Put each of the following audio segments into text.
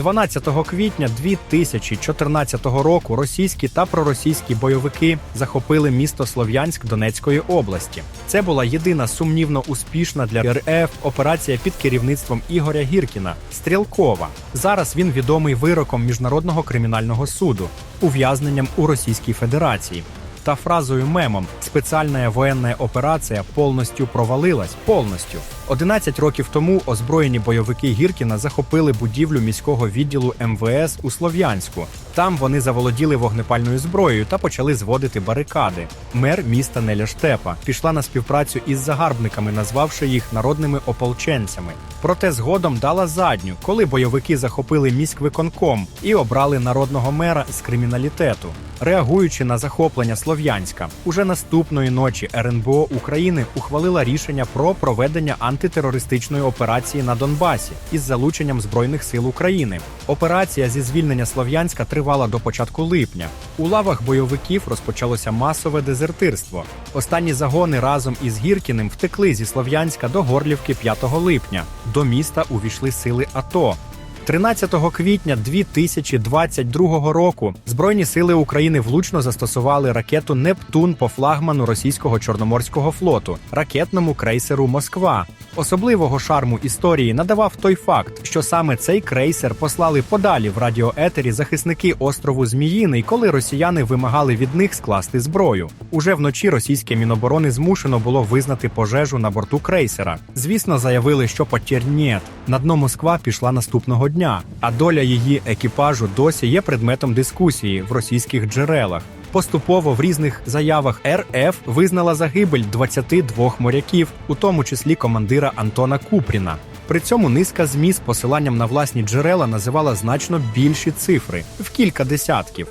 12 квітня 2014 року російські та проросійські бойовики захопили місто Слов'янськ Донецької області. Це була єдина сумнівно успішна для РФ операція під керівництвом Ігоря Гіркіна Стрілкова. Зараз він відомий вироком міжнародного кримінального суду, ув'язненням у Російській Федерації. Та фразою мемом спеціальна воєнна операція повністю провалилась повністю. 11 років тому озброєні бойовики Гіркіна захопили будівлю міського відділу МВС у Слов'янську. Там вони заволоділи вогнепальною зброєю та почали зводити барикади. Мер міста Неля Штепа пішла на співпрацю із загарбниками, назвавши їх народними ополченцями. Проте згодом дала задню, коли бойовики захопили міськвиконком і обрали народного мера з криміналітету. Реагуючи на захоплення Слов'янська, уже наступної ночі РНБО України ухвалила рішення про проведення антитерористичної операції на Донбасі із залученням збройних сил України. Операція зі звільнення Слов'янська тривала до початку липня. У лавах бойовиків розпочалося масове дезертирство. Останні загони разом із Гіркіним втекли зі Слов'янська до Горлівки 5 липня. До міста увійшли сили АТО. 13 квітня 2022 року Збройні сили України влучно застосували ракету Нептун по флагману російського чорноморського флоту, ракетному крейсеру Москва. Особливого шарму історії надавав той факт, що саме цей крейсер послали подалі в радіоетері захисники острову Зміїний, коли росіяни вимагали від них скласти зброю. Уже вночі російське міноборони змушено було визнати пожежу на борту крейсера. Звісно, заявили, що потір нет. На дно Москва пішла наступного дня, а доля її екіпажу досі є предметом дискусії в російських джерелах. Поступово в різних заявах РФ визнала загибель 22 моряків, у тому числі командира Антона Купріна. При цьому низка ЗМІ з посиланням на власні джерела називала значно більші цифри в кілька десятків.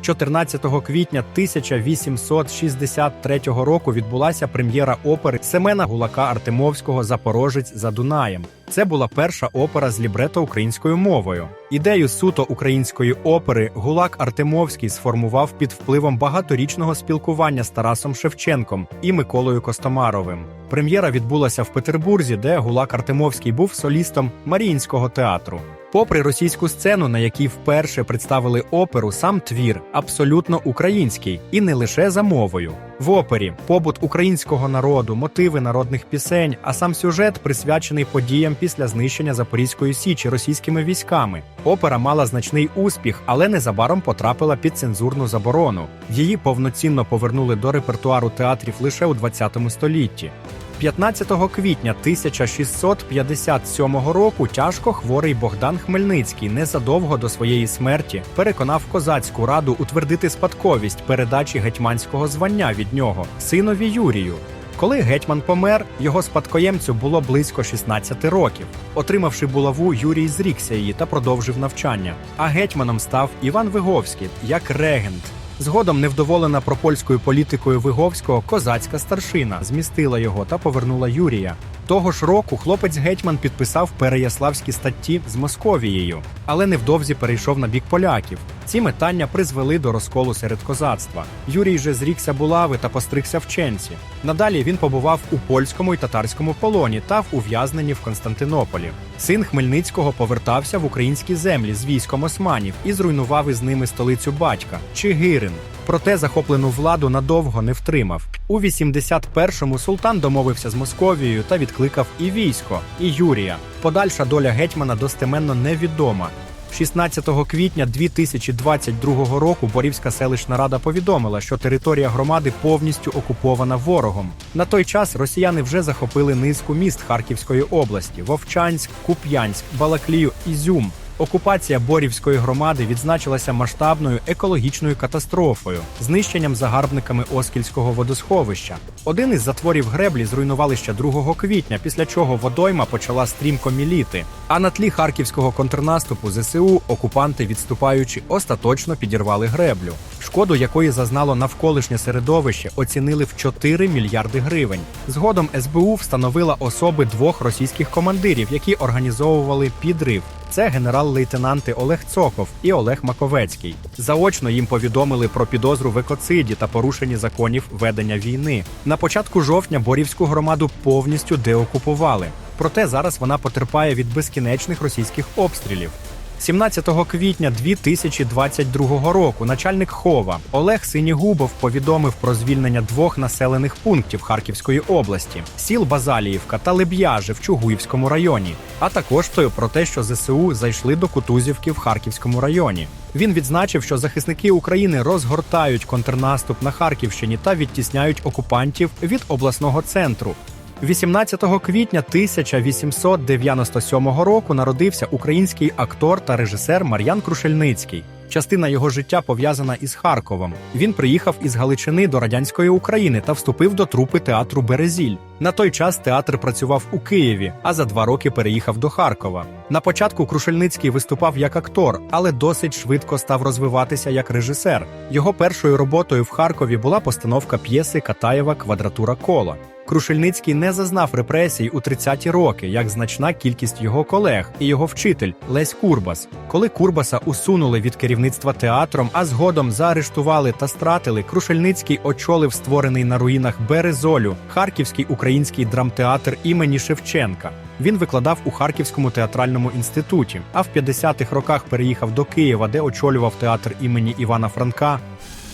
14 квітня 1863 року відбулася прем'єра опери Семена Гулака Артемовського Запорожець за Дунаєм. Це була перша опера з лібрето українською мовою. Ідею суто української опери Гулак Артемовський сформував під впливом багаторічного спілкування з Тарасом Шевченком і Миколою Костомаровим. Прем'єра відбулася в Петербурзі, де Гулак Артемовський був солістом Маріїнського театру. Попри російську сцену, на якій вперше представили оперу, сам твір абсолютно український і не лише за мовою. В опері побут українського народу, мотиви народних пісень, а сам сюжет присвячений подіям після знищення Запорізької січі російськими військами. Опера мала значний успіх, але незабаром потрапила під цензурну заборону. Її повноцінно повернули до репертуару театрів лише у 20 столітті. 15 квітня 1657 року тяжко хворий Богдан Хмельницький незадовго до своєї смерті переконав козацьку раду утвердити спадковість передачі гетьманського звання від нього синові Юрію. Коли гетьман помер, його спадкоємцю було близько 16 років. Отримавши булаву, Юрій зрікся її та продовжив навчання. А гетьманом став Іван Виговський як регент. Згодом, невдоволена пропольською політикою Виговського, козацька старшина змістила його та повернула Юрія. Того ж року хлопець гетьман підписав переяславські статті з Московією, але невдовзі перейшов на бік поляків. Ці метання призвели до розколу серед козацтва. Юрій же зрікся булави та постригся в ченці. Надалі він побував у польському і татарському полоні та в ув'язненні в Константинополі. Син Хмельницького повертався в українські землі з військом османів і зруйнував із ними столицю батька Чигирин. Проте захоплену владу надовго не втримав. У 81-му султан домовився з Московією та відкликав і військо, і Юрія. Подальша доля гетьмана достеменно невідома. 16 квітня 2022 року Борівська селищна рада повідомила, що територія громади повністю окупована ворогом. На той час росіяни вже захопили низку міст Харківської області: Вовчанськ, Куп'янськ, Балаклію, Ізюм. Окупація Борівської громади відзначилася масштабною екологічною катастрофою, знищенням загарбниками Оскільського водосховища. Один із затворів греблі зруйнували ще 2 квітня, після чого водойма почала стрімко міліти. А на тлі харківського контрнаступу ЗСУ окупанти, відступаючи, остаточно підірвали греблю, шкоду якої зазнало навколишнє середовище, оцінили в 4 мільярди гривень. Згодом СБУ встановила особи двох російських командирів, які організовували підрив. Це генерал-лейтенанти Олег Цоков і Олег Маковецький. Заочно їм повідомили про підозру в екоциді та порушенні законів ведення війни. На початку жовтня Борівську громаду повністю деокупували. Проте зараз вона потерпає від безкінечних російських обстрілів. 17 квітня 2022 року начальник Хова Олег Синігубов повідомив про звільнення двох населених пунктів Харківської області сіл Базаліївка та Леб'яжи в Чугуївському районі, а також про те, що ЗСУ зайшли до Кутузівки в Харківському районі. Він відзначив, що захисники України розгортають контрнаступ на Харківщині та відтісняють окупантів від обласного центру. 18 квітня 1897 року народився український актор та режисер Мар'ян Крушельницький. Частина його життя пов'язана із Харковом. Він приїхав із Галичини до радянської України та вступив до трупи театру Березіль. На той час театр працював у Києві, а за два роки переїхав до Харкова. На початку Крушельницький виступав як актор, але досить швидко став розвиватися як режисер. Його першою роботою в Харкові була постановка п'єси Катаєва Квадратура кола. Крушельницький не зазнав репресій у 30-ті роки, як значна кількість його колег і його вчитель Лесь Курбас. Коли Курбаса усунули від керівництва театром, а згодом заарештували та стратили, Крушельницький очолив створений на руїнах Березолю Харківський український драмтеатр імені Шевченка. Він викладав у Харківському театральному інституті, а в 50-х роках переїхав до Києва, де очолював театр імені Івана Франка.